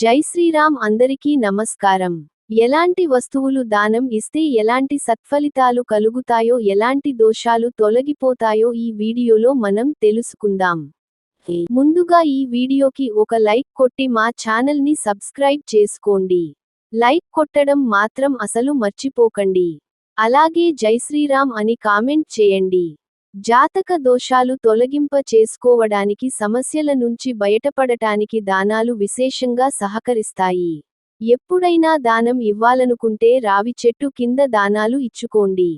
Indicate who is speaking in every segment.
Speaker 1: జై శ్రీరామ్ అందరికీ నమస్కారం. ఎలాంటి వస్తువులు దానం ఇస్తే ఎలాంటి సత్ఫలితాలు కలుగుతాయో ఎలాంటి దోషాలు తొలగిపోతాయో ఈ వీడియోలో మనం తెలుసుకుందాం. ముందుగా ఈ వీడియోకి ఒక లైక్ కొట్టి మా ఛానల్ని సబ్స్క్రైబ్ చేసుకోండి. లైక్ కొట్టడం మాత్రం అసలు మర్చిపోకండి. అలాగే జై శ్రీరామ్ అని కామెంట్ చేయండి. జాతక దోషాలు తొలగింప చేసుకోవడానికి సమస్యల నుంచి బయటపడటానికి దానాలు విశేషంగా సహకరిస్తాయి. ఎప్పుడైనా దానం ఇవ్వాలనుకుంటే రావి చెట్టు కింద దానాలు ఇచ్చుకోండి.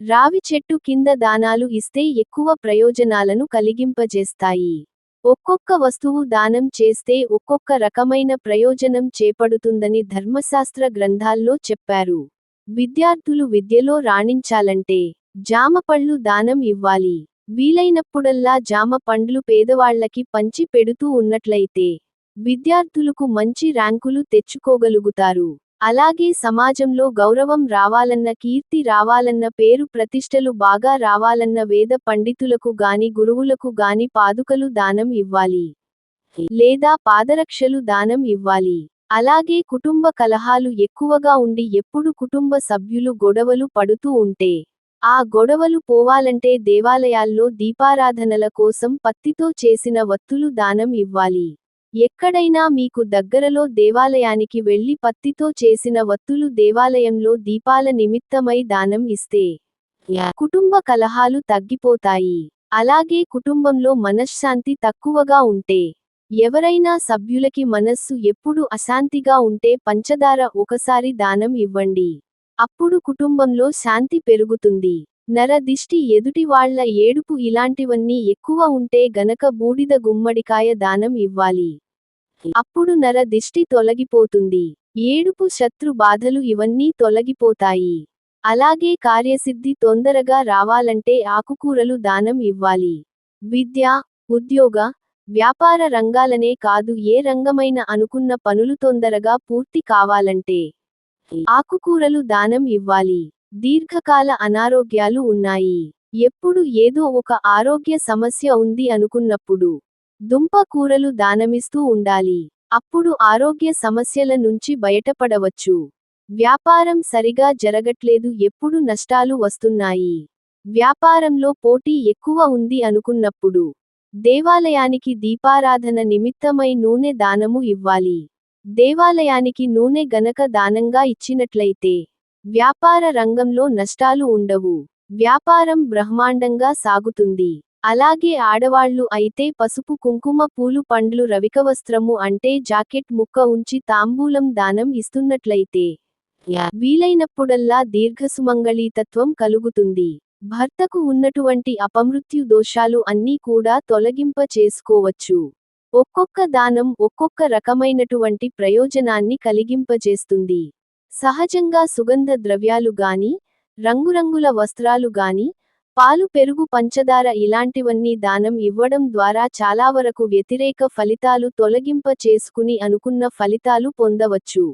Speaker 1: రావి చెట్టు కింద దానాలు ఇస్తే ఎక్కువ ప్రయోజనాలను కలిగింపజేస్తాయి. ఒక్కొక్క వస్తువు దానం చేస్తే ఒక్కొక్క రకమైన ప్రయోజనం చేపడుతుందని ధర్మశాస్త్ర గ్రంథాల్లో చెప్పారు. విద్యార్థులు విద్యలో రాణించాలంటే జామపళ్ళు దానం ఇవ్వాలి. వీలైనప్పుడల్లా జామ పండ్లు పేదవాళ్ళకి పంచి పెడుతూ ఉన్నట్లయితే విద్యార్థులకు మంచి ర్యాంకులు తెచ్చుకోగలుగుతారు. అలాగే సమాజంలో గౌరవం రావాలన్న కీర్తి రావాలన్న పేరు ప్రతిష్టలు బాగా రావాలన్న వేద పండితులకు గాని గురువులకు గాని పాదుకలు దానం ఇవ్వాలి. లేదా పాదరక్షలు దానం ఇవ్వాలి. అలాగే కుటుంబ కలహాలు ఎక్కువగా ఉండి ఎప్పుడు కుటుంబ సభ్యులు గొడవలు పడుతూ ఉంటే ఆ గొడవలు పోవాలంటే దేవాలయాల్లో దీపారాధనల కోసం పత్తితో చేసిన వత్తులు దానం ఇవ్వాలి. ఎక్కడైనా మీకు దగ్గరలో దేవాలయానికి వెళ్ళి పత్తితో చేసిన వత్తులు దేవాలయంలో దీపాల నిమిత్తమై దానం ఇస్తే కుటుంబ కలహాలు తగ్గిపోతాయి. అలాగే కుటుంబంలో మనశ్శాంతి తక్కువగా ఉంటే ఎవరైనా సభ్యులకి మనస్సు ఎప్పుడు అశాంతిగా ఉంటే పంచదార ఒకసారి దానం ఇవ్వండి. అప్పుడు కుటుంబంలో శాంతి పెరుగుతుంది. నర దిష్టి ఏడుపు ఇలాంటివన్నీ ఎక్కువ ఉంటే గనక బూడిద గుమ్మడికాయ దానం ఇవ్వాలి. అప్పుడు నర దిష్టి తొలగిపోతుంది. ఏడుపు శత్రు బాధలు ఇవన్నీ తొలగిపోతాయి. అలాగే కార్యసిద్ధి తొందరగా రావాలంటే ఆకుకూరలు దానం ఇవ్వాలి. విద్య ఉద్యోగ వ్యాపార రంగాలనే కాదు ఏ రంగమైన అనుకున్న పనులు తొందరగా పూర్తి కావాలంటే. ఆకుకూరలు దానం ఇవ్వాలి. దీర్ఘకాల అనారోగ్యాలు ఉన్నాయి. ఎప్పుడు ఏదో ఒక ఆరోగ్య సమస్య ఉంది అనుకున్నప్పుడు దుంప కూరలు దానమిస్తూ ఉండాలి. అప్పుడు ఆరోగ్య సమస్యల నుంచి బయటపడవచ్చు. వ్యాపారం సరిగా జరగట్లేదు ఎప్పుడు నష్టాలు వస్తున్నాయి. వ్యాపారంలో పోటీ ఎక్కువ ఉంది అనుకున్నప్పుడు దేవాలయానికి దీపారాధన నిమిత్తమై నూనె దానము ఇవ్వాలి. దేవాలయానికి నూనె గనక దానంగా ఇచ్చినట్లయితే వ్యాపార రంగంలో నష్టాలు ఉండవు. వ్యాపారం బ్రహ్మాండంగా సాగుతుంది. అలాగే ఆడవాళ్ళు అయితే పసుపు కుంకుమ పూలు పండ్లు రవికవస్త్రము అంటే జాకెట్ ముక్క ఉంచి తాంబూలం దానం ఇస్తున్నట్లయితే వీలైనప్పుడల్లా దీర్ఘసుమంగళీతత్వం కలుగుతుంది. భర్తకు ఉన్నటువంటి అపమృత్యు దోషాలు అన్నీ కూడా తొలగింప చేసుకోవచ్చు ఒక్కొక్క దానం ఒక్కొక్క రకమైనటువంటి ప్రయోజనాన్ని కలిగింపజేస్తుంది. సహజంగా సుగంధ ద్రవ్యాలు గాని రంగురంగుల వస్త్రాలు గాని పాలు పెరుగు పంచదార ఇలాంటివన్నీ దానం ఇవ్వడం ద్వారా చాలా వరకు వ్యతిరేక ఫలితాలు తొలగింప చేసుకుని అనుకున్న ఫలితాలు పొందవచ్చు.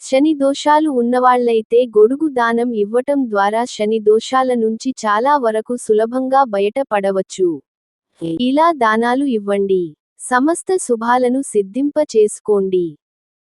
Speaker 1: శని దోషాలు ఉన్నవాళ్ళైతే గొడుగు దానం ఇవ్వటం ద్వారా శని దోషాల నుంచి చాలా వరకు సులభంగా బయటపడవచ్చు. ఇలా దానాలు ఇవ్వండి. సమస్త శుభాలను సిద్ధింప చేసుకోండి